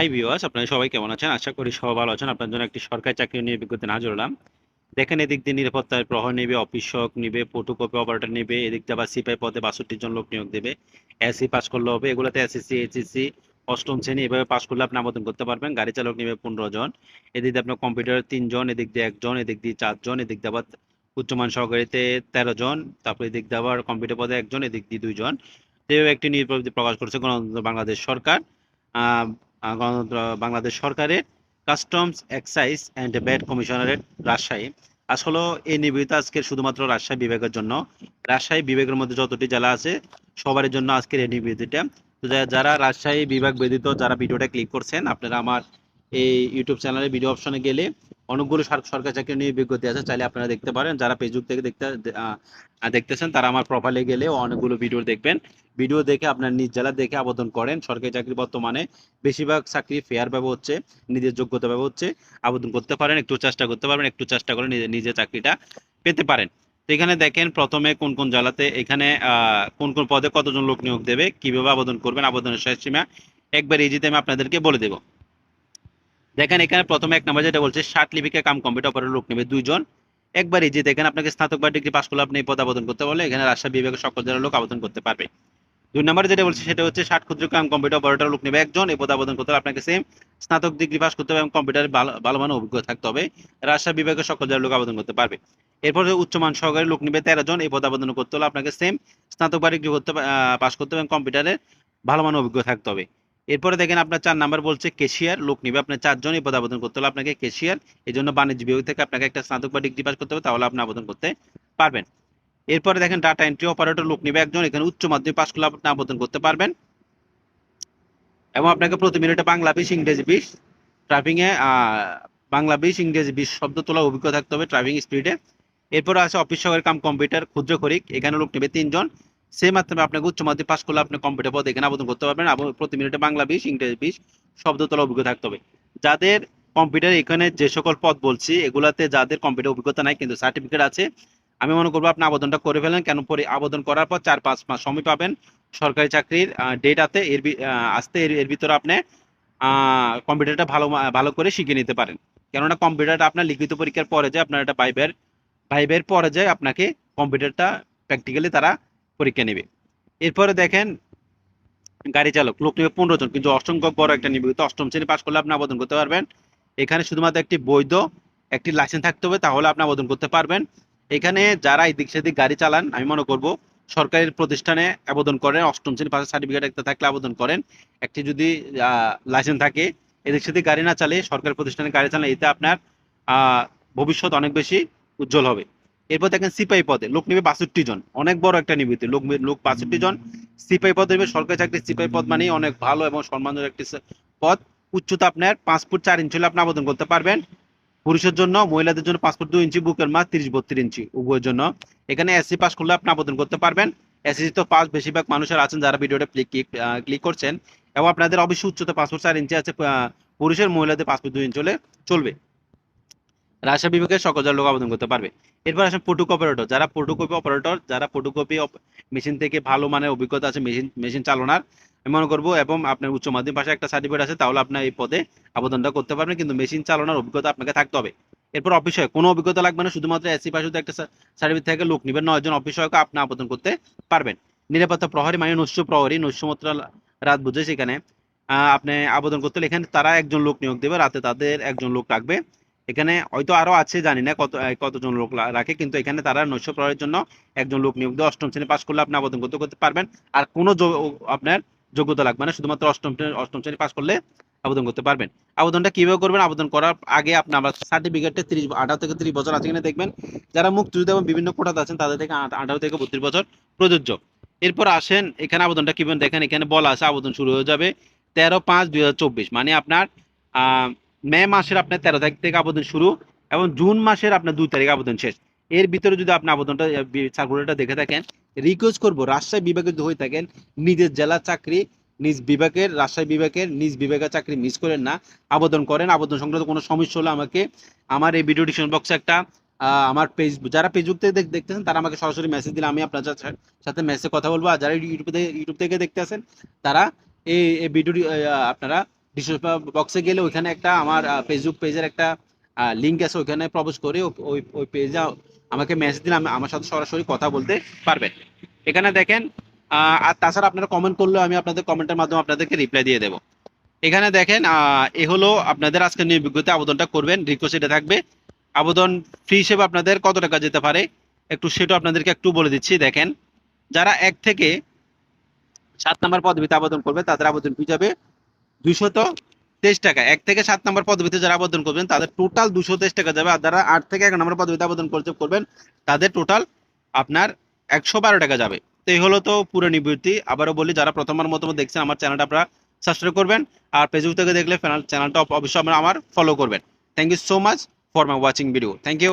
Hi viewers আপনারা সবাই কেমন আছেন? আশা করি সবাই ভালো আছেন। আপনার জন্য একটি সরকারি চাকরি নিয়ে বিজ্ঞপ্তি হাজির হলাম। দেখেন, এদিক দিয়ে নিরাপত্তার প্রহর নেবে অফিস সহক নেবে ফটোকপি অপারেটর নেবে, এদিক দিয়ে আবার সিপাই পদে বাষট্টি জন লোক নিয়োগ দেবে। এসি পাস করলে হবে। এগুলোতে এসএসসি এইচএসসি অষ্টম শ্রেণি, এভাবে পাস করলে আপনি আবেদন করতে পারবেন। গাড়ি চালক নেবে পনেরো জন। এদিক দিয়ে আপনার কম্পিউটার তিনজন এদিক দিয়ে একজন এদিক দিয়ে চারজন এদিক দিয়ে আবার উচ্চমান সহকারীতে তেরো জন, তারপরে এদিক দিয়ে আবার কম্পিউটার পদে একজন এদিক দিয়ে দুইজন এভাবে একটি নিয়োগ প্রকাশ করেছে গণতন্ত্র বাংলাদেশ সরকার। গণতন্ত্র বাংলাদেশ সরকারের কাস্টমস, এক্সাইজ অ্যান্ড ব্যাড কমিশনারের রাজশাহী। আসলে এই নিবেদিত আজকের শুধুমাত্র রাজশাহী বিভাগের জন্য। রাজশাহী বিভাগের মধ্যে যতটি জেলা আছে সবার জন্য আজকের এই নিবেদিতটা। তো যারা রাজশাহী বিভাগ ব্যতীত যারা ভিডিওটা ক্লিক করছেন, আপনারা আমার এই ইউটিউব চ্যানেলে ভিডিও অপশনে গেলে অনেকগুলো সর- সরকারি চাকরি নিয়ে বিজ্ঞপ্তি আছে, চাইলে আপনারা দেখতে পারেন। যারা ফেসবুক থেকে দেখতে দেখতেছেন, তারা আমার প্রোফাইলে গেলে অনেকগুলো ভিডিও দেখবেন। ভিডিও দেখে আপনার নিজ জেলা দেখে আবেদন করেন। সরকারি চাকরি বর্তমানে বেশিরভাগ চাকরি ফেয়ার ভাবে হচ্ছে, নিজের যোগ্যতা ভাবে হচ্ছে, আবেদন করতে পারেন, একটু চেষ্টা করতে পারবেন, একটু চেষ্টা করে নিজে নিজে চাকরিটা পেতে পারেন। তো এখানে দেখেন, প্রথমে কোন কোন জেলাতে এখানে কোন কোন পদে কতজন লোক নিয়োগ দেবে, কীভাবে আবেদন করবেন, আবেদনের শেষ সীমা একবার ইজিতে আমি আপনাদেরকে বলে দেবো। দেখেন এখানে প্রথমে এক নম্বর যেটা বলছে, ষাট লিপিকা কাম কম্পিউটার অপারেটর লোক নেবে দুইজন। একবার ইজি দেখেন আপনাকে স্নাতক বা ডিগ্রি পাস করলে আপনি পদ আবেদন করতে পারলে, এখানে রাজশাহী বিভাগের সকল জেলার লোক আবেদন করতে পারবে। দুই নম্বরে যেটা বলছে, সেটা হচ্ছে ষাট ক্ষুদ্র কাম কম্পিউটার অপারেটর লোক নেবে একজন, এই পদে আবেদন করতে হলে আপনাকে সেম স্নাতক ডিগ্রি পাস করতে হবে এবং কম্পিউটারে ভালো মানের অভিজ্ঞতা থাকতে হবে। রাজশাহী বিভাগের সকল জেলার লোক আবেদন করতে পারবে। এরপর উচ্চমান সহকারী লোক নেবে তেরো জন, এই পদে আবেদন করতে হলে আপনাকে সেম স্নাতক বা ডিগ্রি করতে পাস করতে হবে এবং কম্পিউটারে ভালো মানের অভিজ্ঞতা থাকতে হবে। এরপরে দেখেন আপনার চার নাম্বার বলছে কেশিয়ার লোক নিবে। আপনার চারজন পদে আবেদন করতে হলে আপনাকে কেশিয়ার এই জন্য বাণিজ্য বিভাগ থেকে আপনাকে একটা স্নাতক বা ডিগ্রি পাস করতে হবে তাহলে আপনি আবেদন করতে পারবেন। এরপরে দেখেন ডাটা এন্ট্রি অপারেটর লোক নিবে একজন এখানে উচ্চ মাধ্যমিক পাস করলে আপনি আবেদন করতে পারবেন। এবং আপনাকে প্রতি মিনিটে বাংলা বিশ ইংরেজি বিশ আহ, বাংলা বিশ ইংরেজি বিশ শব্দ তোলা অভিজ্ঞতা থাকতে হবে ড্রাইভিং স্পিডে এরপরে আছে অফিস সহকারী কাম কম্পিউটার ক্ষুদ্র খরিক এখানে লোক নেবে তিনজন। সেই মাধ্যমে আপনাকে উচ্চ মাধ্যমিক পাস করলে আপনি কম্পিউটার পদ এখানে আবেদন করতে পারবেন প্রতি মিনিটে বাংলা বিশ, ইংরেজি বিশ শব্দ তোলা অভিজ্ঞতা থাকতে হবে। যাদের কম্পিউটার এখানে যে সকল পদ বলছি, এগুলাতে যাদের কম্পিউটার অভিজ্ঞতা নাই, কিন্তু সার্টিফিকেট আছে, আমি মনে করব আপনি আবেদনটা করে ফেলেন, কেন পরে আবেদন করার পর চার পাঁচ মাস সময় পাবেন। সরকারি চাকরির ডেট আছে, এর আসতে এর ভিতরে আপনি কম্পিউটারটা ভালো ভালো করে শিখে নিতে পারেন। কেননা কম্পিউটারটা আপনার লিখিত পরীক্ষার পরে যে আপনার একটা ভাইবের ভাইবের পরে যে আপনাকে কম্পিউটারটা প্র্যাকটিক্যালি তারা পরীক্ষা নেবে। এরপরে দেখেন, গাড়ি চালক, লোক নেবে পনেরো জন, কিন্তু অসংখ্য বড় একটা নিবে অষ্টম শ্রেণি পাশ করলে আপনি আবেদন করতে পারবেন। এখানে শুধুমাত্র একটি বৈধ, একটি লাইসেন্স থাকতে হবে, তাহলে আপনি আবেদন করতে পারবেন। এখানে যারা এদিক সেদিক গাড়ি চালান, আমি মনে করব সরকারি প্রতিষ্ঠানে আবেদন করেন, অষ্টম শ্রেণি পাশের সার্টিফিকেট একটা থাকলে আবেদন করেন। একটি যদি লাইসেন্স থাকে, এদিক সেদিক গাড়ি না চালিয়ে সরকারি প্রতিষ্ঠানে গাড়ি চালান এতে আপনার ভবিষ্যৎ অনেক বেশি উজ্জ্বল হবে। এরপর দেখেন সিপাহী পদে, লোক নেবে বাষট্টি জন। অনেক বড় একটা নিবৃত্তি, লোক লোক বাষট্টি জন। সিপাহী পদ নেবে সরকারি চাকরি, সিপাহী পদ মানে অনেক ভালো এবং সম্মানজনক একটি পদ। উচ্চতা আপনার পাঁচ ফুট চার ইঞ্চি হলে আপনি আবেদন করতে পারবেন। পুরুষের জন্য, মহিলাদের জন্য পাঁচ ফুট দুই ইঞ্চি, বুকের মাছ তিরিশ বত্রিশ ইঞ্চি, উভয়ের জন্য। এখানে এসসি পাস করলে আপনি আবেদন করতে পারবেন। এসএসসি তো পাস, বেশিরভাগ মানুষের আছেন যারা ভিডিওটা ক্লিক করছেন। এবং আপনাদের অবশ্যই উচ্চতা পাঁচ ফুট চার ইঞ্চি আছে পুরুষের, মহিলাদের পাঁচ ফুট দুই ইঞ্চি হলে চলবে। রাজশাহী বিভাগের সকল লোক আবেদন করতে পারবে। এরপর আসেন ফটোকপি অপারেটর যারা ফটোকপি অপারেটর যারা ফটোকপি মেশিন থেকে ভালো মানের অভিজ্ঞতা আছে মেশিন মেশিন চালনার, আমি মনে করব, এবং আপনার উচ্চ মাধ্যমিক পাশে একটা সার্টিফিকেট আছে, তাহলে আপনার এই পদে আবেদনটা করতে পারবেন, কিন্তু মেশিন চালানোর অভিজ্ঞতা আপনাকে থাকতে হবে। এরপর অফিসে কোনো অভিজ্ঞতা লাগবে না, শুধুমাত্র এসি পাশে একটা সার্টিফিকেট থেকে লোক নেবেন নয় জন অফিস সহায়ক আপনি আবেদন করতে পারবেন। নিরাপত্তা প্রহরী মানে নৈশ প্রহরী নৈশমাত্র রাত বুঝে সেখানে আপনি আবেদন করতে এখানে তারা একজন লোক নিয়োগ দেবে, রাতে তাদের একজন লোক রাখবে। এখানে হয়তো আরও আছে, জানি না কত কতজন লোক রাখে, কিন্তু এখানে তারা নৈশ প্রহরের জন্য একজন লোক নিয়োগ দিয়ে অষ্টম শ্রেণি পাস করলে আপনি আবেদন করতে করতে পারবেন। আর কোনো আপনার যোগ্যতা লাগবে না, শুধুমাত্র অষ্টম অষ্টম শ্রেণি পাশ করলে আবেদন করতে পারবেন। আবেদনটা কীভাবে করবেন? আবেদন করার আগে আপনি আমার সার্টিফিকেটে তিরিশ, আঠারো থেকে তিরিশ বছর আছে কিনা দেখবেন। যারা মুক্তিযুদ্ধ এবং বিভিন্ন কোটাতে আছেন, তাদের থেকে আঠারো থেকে বত্রিশ বছর প্রযোজ্য। এরপর আসেন, এখানে আবেদনটা কীভাবে দেখেন? এখানে বলা আছে, আবেদন শুরু হয়ে যাবে তেরো পাঁচ দুই মানে আপনার মে মাসের আপনার তেরো তারিখ থেকে আবেদন শুরু এবং জুন মাসের আপনার দুই তারিখ আবেদন শেষ। এর ভিতরে যদি আপনি আবেদনটা সার্কুলারটা দেখে থাকেন রিকোয়েস্ট করব, রাজশাহী বিভাগে যদি হয়ে থাকেন, নিজের জেলার চাকরি, নিজ বিভাগের, রাজশাহী বিভাগের, নিজ বিভাগের চাকরি মিস করেন না, আবেদন করেন, আবেদন সংক্রান্ত কোনো সমস্যা হলে আমাকে আমার এই ভিডিও ডিসক্রিপশন বক্সে একটা আমার পেজ যারা ফেসবুক থেকে দেখ- দেখতেছেন, তারা আমাকে সরাসরি মেসেজ দিলে আমি আপনার সাথে- মেসেজে কথা বলব। আর যারা ইউটিউব থেকে ইউটিউব থেকে দেখতে আছেন, তারা এই ভিডিওটি আপনারা ডিসক্রিপশন বক্সে গেলে ওইখানে একটা আমার ফেসবুক পেজের একটা লিঙ্ক আছে, ওইখানে প্রবেশ করে ওই ওই পেজে আমাকে মেসেজ দিলে আমার সাথে সরাসরি কথা বলতে পারবেন এখানে দেখেন আর তাছাড়া আপনারা কমেন্ট করলেও আমি আপনাদের কমেন্টের মাধ্যমে আপনাদেরকে রিপ্লাই দিয়ে দেবো। এখানে দেখেন এ হলো আপনাদের আজকে নিয়োগ বিজ্ঞপ্তি, আবেদনটা করবেন রিকোয়েস্ট এটা থাকবে। আবেদন ফি হিসেবে আপনাদের কত টাকা যেতে পারে? একটু সেটা আপনাদেরকে একটু বলে দিচ্ছি, দেখেন। যারা এক থেকে সাত নম্বর পদবিতে আবেদন করবে, তাদের আবেদন ফি যাবে দুইশত তেইশ টাকা। এক থেকে সাত নম্বর পদবিতে যারা আবেদন করবেন, তাদের টোটাল দুশো তেইশ টাকা যাবে। আর যারা আট থেকে এক নম্বর পদবিতে আবেদন করতে করবেন, তাদের টোটাল আপনার একশো বারো টাকা যাবে। তো এই হলো তো পুরো নিবৃত্তি। আবারও বলি, যারা প্রথমবার মতো দেখছেন, আমার চ্যানেলটা আপনারা সাবস্ক্রাইব করবেন। আর ফেসবুক থেকে দেখলে চ্যানেলটা অবশ্যই আমার ফলো করবেন। Thank you so much for my watching video thank you